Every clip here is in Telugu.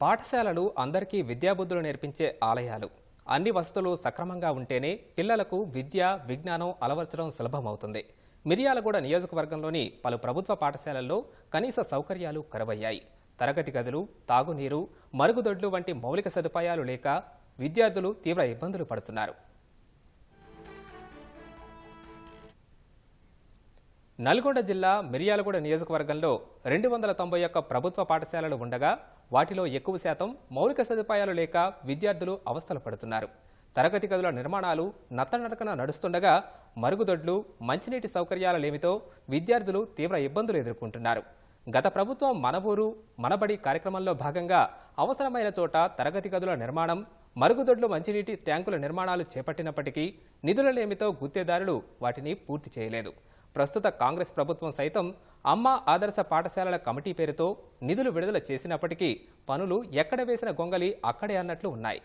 పాఠశాలలు అందరికీ విద్యాబుద్ధులు నేర్పించే ఆలయాలు. అన్ని వసతులు సక్రమంగా ఉంటేనే పిల్లలకు విద్య విజ్ఞానం అలవర్చడం సులభమవుతుంది. మిర్యాలగూడ నియోజకవర్గంలోని పలు ప్రభుత్వ పాఠశాలల్లో కనీస సౌకర్యాలు కరువయ్యాయి. తరగతి గదులు తాగునీరు మరుగుదొడ్లు వంటి మౌలిక సదుపాయాలు లేక విద్యార్థులు తీవ్ర ఇబ్బందులు పడుతున్నారు. నల్గొండ జిల్లా మిర్యాలగూడ నియోజకవర్గంలో రెండు వందల తొంభై ఒక్క ప్రభుత్వ పాఠశాలలు ఉండగా వాటిలో ఎక్కువ శాతం మౌలిక సదుపాయాలు లేక విద్యార్థులు అవస్థలు పడుతున్నారు. తరగతి గదుల నిర్మాణాలు నత్తనడకన నడుస్తుండగా మరుగుదొడ్లు మంచినీటి సౌకర్యాల లేమితో విద్యార్థులు తీవ్ర ఇబ్బందులు ఎదుర్కొంటున్నారు. గత ప్రభుత్వం మన ఊరు మనబడి కార్యక్రమంలో భాగంగా అవసరమైన చోట తరగతి గదుల నిర్మాణం మరుగుదొడ్లు మంచినీటి ట్యాంకుల నిర్మాణాలు చేపట్టినప్పటికీ నిధుల లేమితో గుత్తేదారులు వాటిని పూర్తి చేయలేదు. ప్రస్తుత కాంగ్రెస్ ప్రభుత్వం సైతం అమ్మ ఆదర్శ పాఠశాలల కమిటీ పేరుతో నిధులు విడుదల చేసినప్పటికీ పనులు ఎక్కడ వేసిన గొంగలి అక్కడే అన్నట్లు ఉన్నాయి.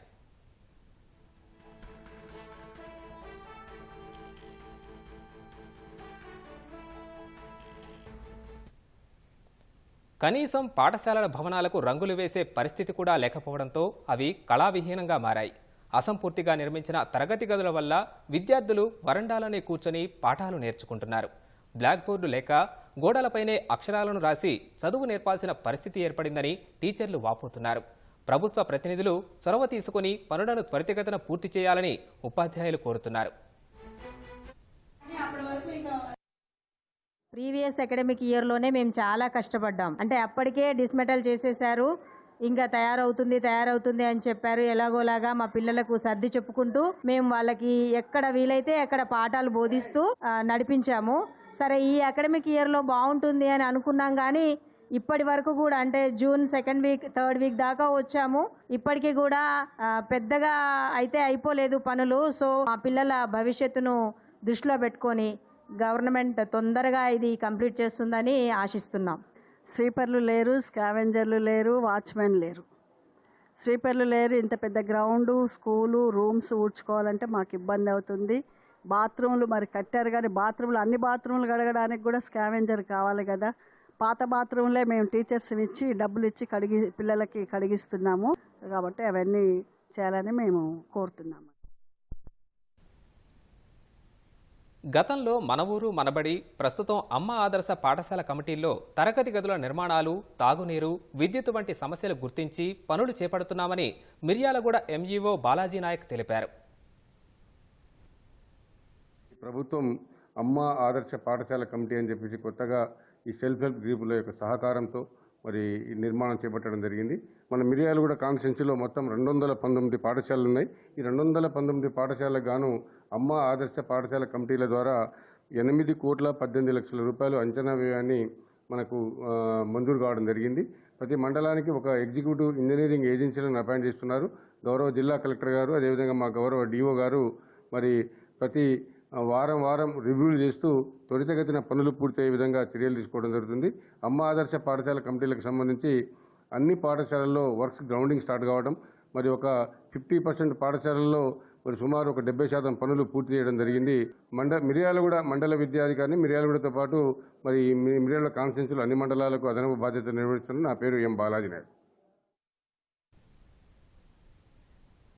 కనీసం పాఠశాలల భవనాలకు రంగులు వేసే పరిస్థితి కూడా లేకపోవడంతో అవి కళావిహీనంగా మారాయి. అసంపూర్తిగా నిర్మించిన తరగతి గదుల వల్ల విద్యార్థులు వరండాలనే కూర్చొని పాఠాలు నేర్చుకుంటున్నారు. బ్లాక్ బోర్డు లేక గోడలపైనే అక్షరాలను రాసి చదువు నేర్పాల్సిన పరిస్థితి ఏర్పడిందని టీచర్లు వాపోతున్నారు. ప్రభుత్వ ప్రతినిధులు చొరవ తీసుకుని పనులను త్వరితగతిన పూర్తి చేయాలని ఉపాధ్యాయులు కోరుతున్నారు. ప్రీవియస్ అకాడమిక్ ఇయర్లోనే మేము చాలా కష్టపడ్డాం. అంటే అప్పటికే డిస్మెటల్ చేసేశారు. ఇంకా తయారవుతుంది తయారవుతుంది అని చెప్పారు. ఎలాగోలాగా మా పిల్లలకు సర్ది చెప్పుకుంటూ మేము వాళ్ళకి ఎక్కడ వీలైతే అక్కడ పాఠాలు బోధిస్తూ నడిపించాము. సరే ఈ అకాడమిక్ ఇయర్లో బాగుంటుంది అని అనుకున్నాం కానీ ఇప్పటి వరకు కూడా అంటే June second week third week దాకా వచ్చాము. ఇప్పటికీ కూడా పెద్దగా అయితే అయిపోలేదు పనులు. సో మా పిల్లల భవిష్యత్తును దృష్టిలో పెట్టుకొని గవర్నమెంట్ తొందరగా ఇది కంప్లీట్ చేస్తుందని ఆశిస్తున్నాం. స్వీపర్లు లేరు స్కావెంజర్లు లేరు వాచ్మెన్ లేరు. స్వీపర్లు లేరు ఇంత పెద్ద గ్రౌండు స్కూలు రూమ్స్ ఊడ్చుకోవాలంటే మాకు ఇబ్బంది అవుతుంది. బాత్రూమ్లు మరి కట్టారు కానీ బాత్రూమ్లు అన్ని బాత్రూమ్లు కడగడానికి కూడా స్కావెంజర్ కావాలి కదా. పాత బాత్రూమ్లే మేము టీచర్స్ ఇచ్చి డబ్బులు ఇచ్చి కడిగి పిల్లలకి కడిగిస్తున్నాము. కాబట్టి అవన్నీ చేయాలని మేము కోరుతున్నాము. గతంలో మన ఊరు మనబడి ప్రస్తుతం అమ్మ ఆదర్శ పాఠశాల కమిటీల్లో తరగతి గదుల నిర్మాణాలు తాగునీరు విద్యుత్ వంటి సమస్యలు గుర్తించి పనులు చేపడుతున్నామని మిర్యాలగూడ ఎంఈఓ బాలాజీ నాయక్ తెలిపారు. ప్రభుత్వం అమ్మ ఆదర్శ పాఠశాల కమిటీ అని చెప్పేసి కొత్తగా ఈ సెల్ఫ్ హెల్ప్ గ్రూపుల యొక్క సహకారంతో మరి నిర్మాణం చేపట్టడం జరిగింది. మన మిరియాలు కూడా కాన్స్టిట్యున్సీలో మొత్తం రెండు వందల పంతొమ్మిది పాఠశాలలు ఉన్నాయి ఈ రెండు వందల పంతొమ్మిది పాఠశాలకు గాను అమ్మ ఆదర్శ పాఠశాల కమిటీల ద్వారా ఎనిమిది కోట్ల పద్దెనిమిది లక్షల రూపాయలు అంచనా వ్యయాన్ని మనకు మంజూరు కావడం జరిగింది. ప్రతి మండలానికి ఒక ఎగ్జిక్యూటివ్ ఇంజనీరింగ్ ఏజెన్సీలను అపాయింట్ చేస్తున్నారు. గౌరవ జిల్లా కలెక్టర్ గారు అదేవిధంగా మా గౌరవ డిఓ గారు మరి ప్రతి వారం వారం రివ్యూలు చేస్తూ త్వరితగతిన పనులు పూర్తయ్యే విధంగా చర్యలు తీసుకోవడం జరుగుతుంది. అమ్మ ఆదర్శ పాఠశాల కమిటీలకు సంబంధించి అన్ని పాఠశాలల్లో వర్క్స్ గ్రౌండింగ్ స్టార్ట్ కావడం మరి ఒక ఫిఫ్టీ పర్సెంట్ పాఠశాలల్లో మరి సుమారు ఒక డెబ్బై శాతం పనులు పూర్తి చేయడం జరిగింది. మండ మిర్యాలగూడ మండల విద్యాధికారిని మిర్యాలగూడతో పాటు మరి మిర్యాల కాన్స్టిట్యూన్సీలో అన్ని మండలాలకు అదనపు బాధ్యత నిర్వహిస్తున్న నా పేరు ఎం బాలాజీ నాయుడు.